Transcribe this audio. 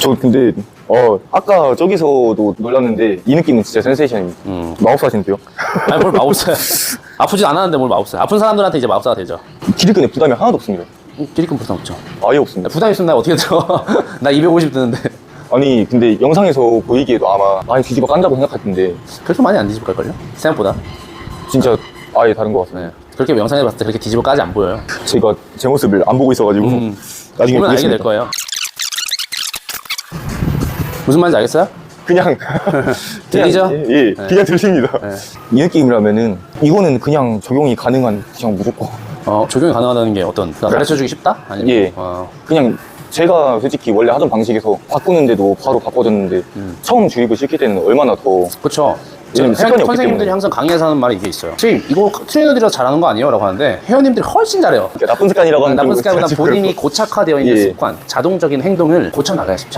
저 근데 어 아까 저기서도 놀랐는데 이 느낌은 진짜 센세이션입니다. 음. 마법사신데요? 아니 뭘 마법사야 아프진 않았는데 뭘 마법사야 아픈 사람들한테 이제 마법사가 되죠 기립근에 부담이 하나도 없습니다. 기립근 부담 없죠 아예 없습니다. 부담 있으면 나 어떻게 들어 나 250 드는데 아니 근데 영상에서 보이기에도 아마 많이 뒤집어 깐다고 생각할 텐데 그렇게 많이 안 뒤집을걸요? 생각보다 진짜 아예 다른 것 같습니다. 네. 그렇게 영상에 봤을 때 그렇게 뒤집어 까지 안 보여요 제가 제 모습을 안 보고 있어가지고 음. 나중에 보면 알게 될 보겠습니다. 거예요 무슨 말인지 알겠어요? 그냥 들리죠? 그냥, 예, 예, 네. 그냥 들립니다. 네. 이 느낌이라면은 이거는 그냥 적용이 가능한 그냥 무조건 어, 적용이 가능하다는 게 어떤 가르쳐 주기 쉽다? 아니면 예. 어, 그냥 제가 솔직히 원래 하던 방식에서 바꾸는데도 바로 바꿔줬는데 음. 처음 주입을 시킬 때는 얼마나 더 없기 선생님들이. 항상 강의에서 하는 말이 이게 있어요. 선생님, 이거 트레이너들이 잘하는 거 아니에요? 라고 하는데, 회원님들이 훨씬 잘해요. 그러니까 나쁜 습관이라고 하는 나쁜 건 습관보다 본인이. 고착화되어 있는 예. 습관, 자동적인 행동을 고쳐나가야 쉽지 않아요.